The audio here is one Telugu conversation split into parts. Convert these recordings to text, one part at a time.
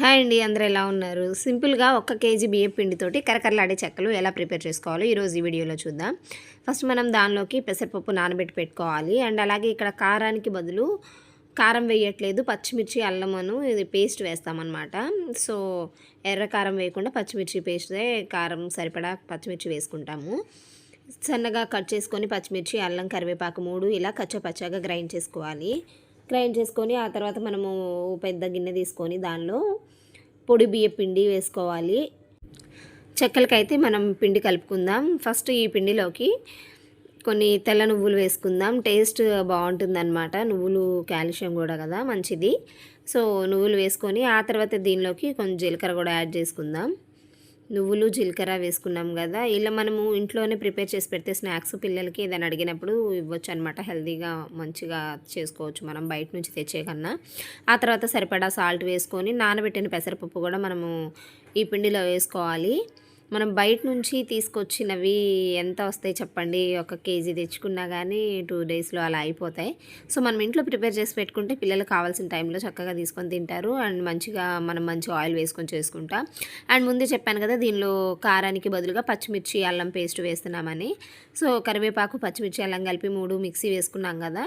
హాయ్ అండి అందరూ ఎలా ఉన్నారు? సింపుల్గా ఒక్క కేజీ బియ్యం పిండితోటి కరకరలాడే చెక్కలు ఎలా ప్రిపేర్ చేసుకోవాలో ఈరోజు ఈ వీడియోలో చూద్దాం. ఫస్ట్ మనం దానిలోకి పెసరపప్పు నానబెట్టి పెట్టుకోవాలి. అండ్ అలాగే ఇక్కడ కారానికి బదులు కారం వేయట్లేదు పచ్చిమిర్చి అల్లమను ఇది పేస్ట్ వేస్తామన్నమాట. సో ఎర్ర కారం వేయకుండా పచ్చిమిర్చి పేస్టే కారం సరిపడా పచ్చిమిర్చి వేసుకుంటాము. సన్నగా కట్ చేసుకొని పచ్చిమిర్చి అల్లం కరివేపాకు మూడు ఇలా కచ్చపచ్చగా గ్రైండ్ చేసుకోవాలి. గ్రైండ్ చేసుకొని ఆ తర్వాత మనము పెద్ద గిన్నె తీసుకొని దానిలో పొడి బియ్య పిండి వేసుకోవాలి. చెక్కలకైతే మనం పిండి కలుపుకుందాం. ఫస్ట్ ఈ పిండిలోకి కొన్ని తెల్ల నువ్వులు వేసుకుందాం. టేస్ట్ బాగుంటుందన్నమాట. నువ్వులు కాల్షియం కూడా కదా మంచిది. సో నువ్వులు వేసుకొని ఆ తర్వాత దీనిలోకి కొంచెం జీలకర్ర కూడా యాడ్ చేసుకుందాం. నువ్వులు జీలకర్ర వేసుకున్నాం కదా. ఇలా మనము ఇంట్లోనే ప్రిపేర్ చేసి పెడితే స్నాక్స్ పిల్లలకి ఏదైనా అడిగినప్పుడు ఇవ్వచ్చు అనమాట హెల్తీగా మంచిగా చేసుకోవచ్చు మనం బయట నుంచి తెచ్చే కన్నా. ఆ తర్వాత సరిపడా సాల్ట్ వేసుకొని నానబెట్టిన పెసరపప్పు కూడా మనము ఈ పిండిలో వేసుకోవాలి. మనం బయట నుంచి తీసుకొచ్చినవి ఎంత వస్తాయి చెప్పండి? ఒక కేజీ తెచ్చుకున్నా కానీ టూ డేస్లో అలా అయిపోతాయి. సో మనం ఇంట్లో ప్రిపేర్ చేసి పెట్టుకుంటే పిల్లలు కావాల్సిన టైంలో చక్కగా తీసుకొని తింటారు. అండ్ మంచిగా మనం మంచి ఆయిల్ వేసుకొని చేసుకుంటాం. అండ్ ముందే చెప్పాను కదా దీనిలో కారానికి బదులుగా పచ్చిమిర్చి అల్లం పేస్ట్ వేస్తున్నామని. సో కరివేపాకు పచ్చిమిర్చి అల్లం కలిపి మూడు మిక్సీ వేసుకున్నాం కదా.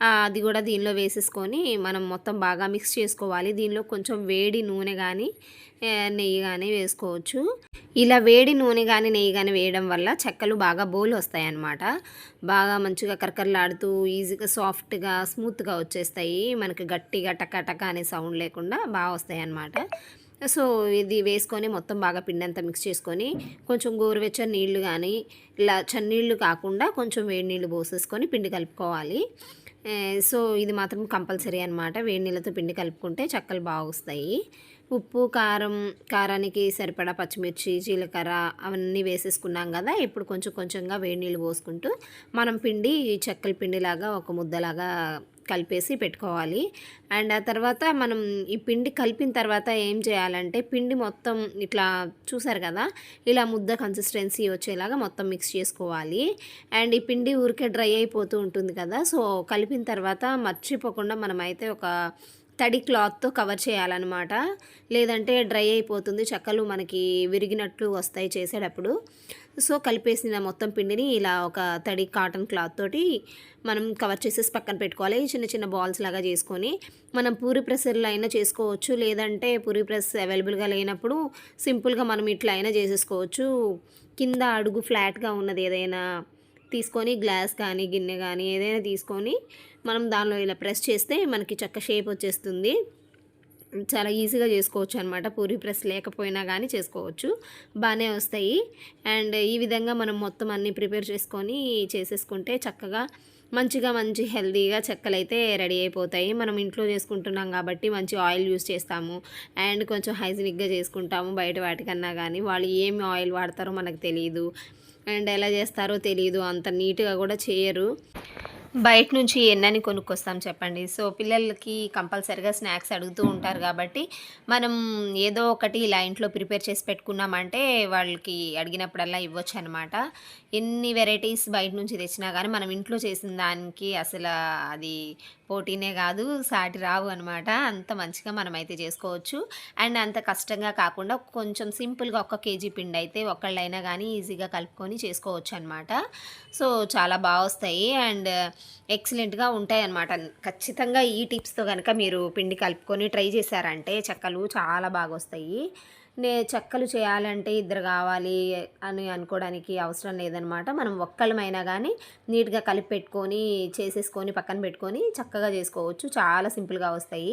అది కూడా దీనిలో వేసేసుకొని మనం మొత్తం బాగా మిక్స్ చేసుకోవాలి. దీనిలో కొంచెం వేడి నూనె కానీ నెయ్యి కానీ వేసుకోవచ్చు. ఇలా వేడి నూనె కానీ నెయ్యి కానీ వేయడం వల్ల చెక్కలు బాగా బోలు వస్తాయి అన్నమాట బాగా మంచిగా కరకరలాడుతూ ఈజీగా సాఫ్ట్గా స్మూత్గా వచ్చేస్తాయి. మనకి గట్టిగా టక టక అనే సౌండ్ లేకుండా బాగా వస్తాయి అన్నమాట సో ఇది వేసుకొని మొత్తం బాగా పిండి అంతా మిక్స్ చేసుకొని కొంచెం గోరువెచ్చని నీళ్ళు కానీ ఇలా చన్నీళ్ళు కాకుండా కొంచెం వేడి నీళ్ళు పోసేసుకొని పిండి కలుపుకోవాలి. సో ఇది మాత్రం కంపల్సరీ అనమాట వేడి నీళ్ళతో పిండి కలుపుకుంటే చక్కలు బాగా వస్తాయి ఉప్పు కారం కారానికి సరిపడా పచ్చిమిర్చి జీలకర్ర అవన్నీ వేసేసుకున్నాం కదా ఇప్పుడు కొంచెం కొంచెంగా వేడి నీళ్ళు పోసుకుంటూ మనం పిండి చెక్కల పిండిలాగా ఒక ముద్దలాగా కలిపేసి పెట్టుకోవాలి. అండ్ ఆ తర్వాత మనం ఈ పిండి కలిపిన తర్వాత ఏం చేయాలంటే పిండి మొత్తం ఇట్లా చూసారు కదా ఇలా ముద్ద కన్సిస్టెన్సీ వచ్చేలాగా మొత్తం మిక్స్ చేసుకోవాలి. అండ్ ఈ పిండి ఊరికే డ్రై అయిపోతూ ఉంటుంది కదా సో కలిపిన తర్వాత మర్చిపోకుండా మనమైతే ఒక తడి క్లాత్తో కవర్ చేయాలన్నమాట. లేదంటే డ్రై అయిపోతుంది చెక్కలు మనకి విరిగినట్లు వస్తాయి చేసేటప్పుడు. సో కలిపేసిన మొత్తం పిండిని ఇలా ఒక తడి కాటన్ క్లాత్ తోటి మనం కవర్ చేసేసి పక్కన పెట్టుకోవాలి. చిన్న చిన్న బాల్స్ లాగా చేసుకొని మనం పూరి ప్రెసర్లో అయినా చేసుకోవచ్చు. లేదంటే పూరి ప్రెస్ అవైలబుల్గా లేనప్పుడు సింపుల్గా మనం ఇట్లా అయినా చేసేసుకోవచ్చు. కింద అడుగు ఫ్లాట్గా ఉన్నది ఏదైనా తీసుకొని గ్లాస్ కానీ గిన్నె కానీ ఏదైనా తీసుకొని మనం దానిలో ఇలా ప్రెస్ చేస్తే మనకి చక్క షేప్ వచ్చేస్తుంది. చాలా ఈజీగా చేసుకోవచ్చు అనమాట పూరి ప్రెస్ లేకపోయినా కానీ చేసుకోవచ్చు. బాగానే వస్తాయి. అండ్ ఈ విధంగా మనం మొత్తం అన్నీ ప్రిపేర్ చేసుకొని చేసేసుకుంటే చక్కగా మంచిగా మంచి హెల్తీగా చెక్కలు అయితే రెడీ అయిపోతాయి. మనం ఇంట్లో చేసుకుంటున్నాం కాబట్టి మంచి ఆయిల్ యూస్ చేస్తాము. అండ్ కొంచెం హైజీనిక్గా చేసుకుంటాము బయట వాటికన్నా కానీ. వాళ్ళు ఏమి ఆయిల్ వాడతారో మనకు తెలియదు అండ్ ఎలా చేస్తారో తెలియదు అంత నీట్గా కూడా చేయరు. బయట నుంచి ఎన్నని కొనుక్కొస్తాం చెప్పండి. సో పిల్లలకి కంపల్సరిగా స్నాక్స్ అడుగుతూ ఉంటారు కాబట్టి మనం ఏదో ఒకటి ఇలా ఇంట్లో ప్రిపేర్ చేసి పెట్టుకున్నామంటే వాళ్ళకి అడిగినప్పుడల్లా ఇవ్వచ్చు అనమాట ఎన్ని వెరైటీస్ బయట నుంచి తెచ్చినా కానీ మనం ఇంట్లో చేసిన దానికి అసలు అది పోటీనే కాదు సాటి రావు అనమాట. అంత మంచిగా మనం అయితే చేసుకోవచ్చు. అండ్ అంత కష్టంగా కాకుండా కొంచెం సింపుల్గా ఒక్క కేజీ పిండి అయితే ఒకళ్ళైనా కానీ ఈజీగా కలుపుకొని చేసుకోవచ్చు అనమాట సో చాలా బాగా వస్తాయి అండ్ ఎక్సలెంట్గా ఉంటాయన్నమాట. ఖచ్చితంగా ఈ టిప్స్తో కనుక మీరు పిండి కలుపుకొని ట్రై చేశారంటే చెక్కలు చాలా బాగా వస్తాయి నే చెక్కలు చేయాలంటే ఇద్దరు కావాలి అని అనుకోవడానికి అవసరం లేదనమాట మనం ఒక్కళ్ళమైనా కానీ నీట్గా కలిపి పెట్టుకొని చేసేసుకొని పక్కన పెట్టుకొని చక్కగా చేసుకోవచ్చు. చాలా సింపుల్గా వస్తాయి.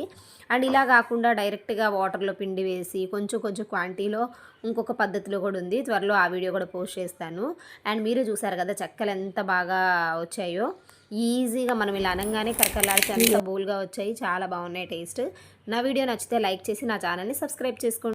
అండ్ ఇలా కాకుండా డైరెక్ట్గా వాటర్లో పిండి వేసి కొంచెం కొంచెం క్వాంటిటీలో ఇంకొక పద్ధతిలో కూడా ఉంది. త్వరలో ఆ వీడియో కూడా పోస్ట్ చేస్తాను. అండ్ మీరు చూసారు కదా చెక్కలు ఎంత బాగా వచ్చాయో. ఈజీగా మనం ఇలా అనగానే కరకలాడితే అంత బోల్గా వచ్చాయి. చాలా బాగున్నాయి టేస్ట్. నా వీడియో నచ్చితే లైక్ చేసి నా ఛానల్ని సబ్స్క్రైబ్ చేసుకోండి.